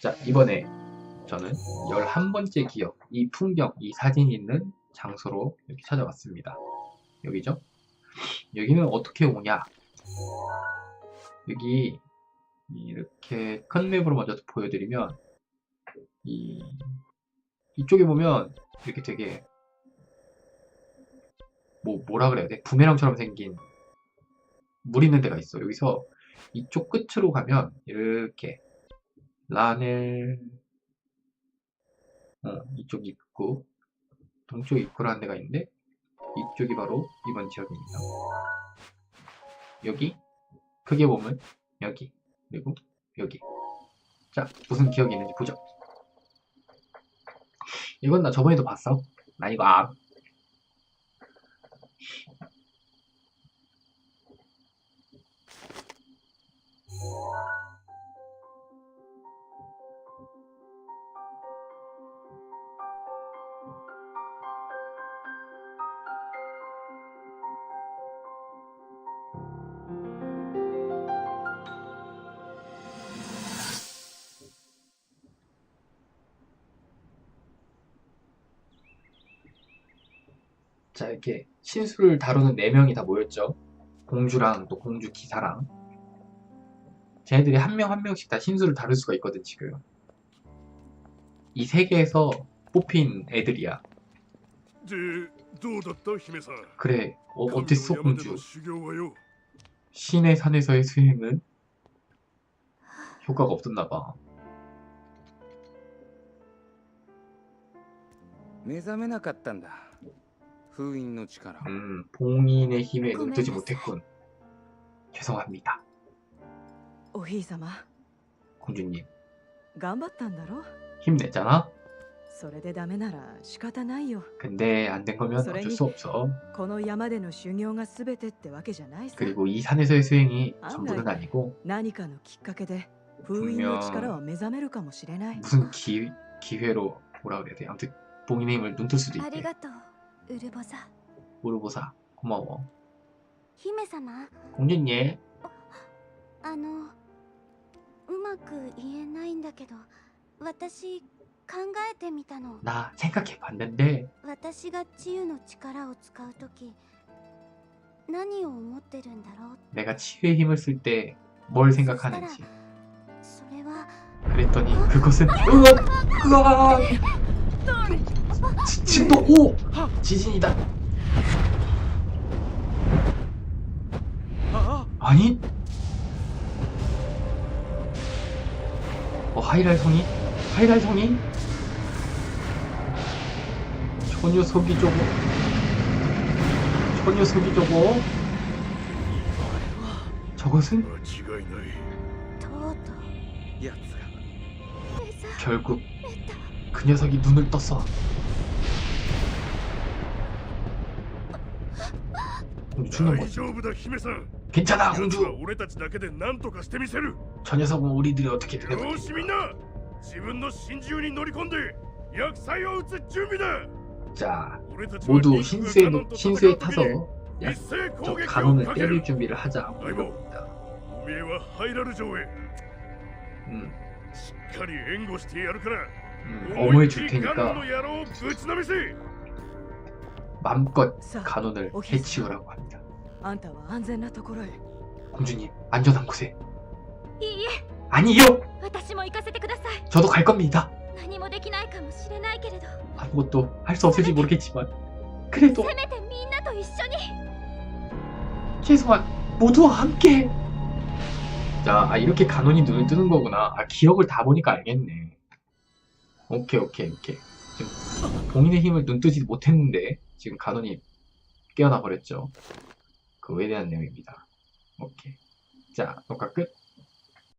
자, 이번에 저는 11번째 기억, 이 풍경, 이 사진이 있는 장소로 이렇게 찾아왔습니다. 여기죠? 여기는 어떻게 오냐? 여기 이렇게 큰 맵으로 먼저 보여드리면 이 이쪽에 보면 이렇게 되게 뭐 뭐라 그래야 돼? 부메랑처럼 생긴 물 있는 데가 있어. 여기서 이쪽 끝으로 가면 이렇게 라넬 어, 이쪽 입구 동쪽 입구라는 데가 있는데 이쪽이 바로 이번 지역입니다. 여기 크게 보면 여기 그리고 여기 자 무슨 기억이 있는지 보죠. 이건 나 저번에도 봤어. 나 이거 아 자 이렇게 신수를 다루는 네 명이 다 모였죠. 공주랑 또 공주 기사랑. 쟤네들이 한 명 한 명씩 다 신수를 다룰 수가 있거든 지금. 이 세계에서 뽑힌 애들이야. 그래, 어, 어땠어 공주? 신의 산에서의 수행은 효과가 없었나 봐. 음, 봉인의 힘에 눈뜨지 못했군. 죄송합니다. 공주님. 힘냈잖아? 근데 안 된 거면 어쩔 수 없어. 그리고 이 산에서의 수행이 전부는 아니고 분명 무슨 기, 기회로 뭐라 그래야 돼. 아무튼 봉인의 힘을 눈뜰 수도 있대. がとうウルボザ 우르보사 고마워. 姫様 공주님 あのうまく言えないんだけど私考えてみたの 나 생각해 봤는데 私が治癒の力を使う時何を思ってるんだろう 내가 치유의 힘을 쓸 때 뭘 생각하는지 それは 그랬더니 그것은 으악 으악 진도 5 지진이다. 아니? 어 하이랄 성이? 하이랄 성이? 저 녀석이 저거. 저 녀석이 저거. 저것은? 결국 그 녀석이 눈을 떴어. 죽는 거 괜찮아, 공주. 저 녀석은 우리들이 어떻게 되려고. 자, 모두 신수에, 신수에 타서 야, 저 가문을 때릴 준비를 하자. 이겁니다. 음. 음, 어머해 줄 테니까. 맘껏 간혼을 해치우라고 합니다. 공주님 안전한 곳에. 아니요. 저도 갈 겁니다. 아무것도 할 수 없을지 모르겠지만 그래도 최소한 모두와 함께. 자, 아 이렇게 간혼이 눈을 뜨는 거구나. 아 기억을 다 보니까 알겠네. 오케이 오케이 오케이. 봉인의 힘을 눈 뜨지 못했는데 지금 간혼이 깨어나 버렸죠. 그거에 대한 내용입니다. 오케이. 자, 녹화 끝.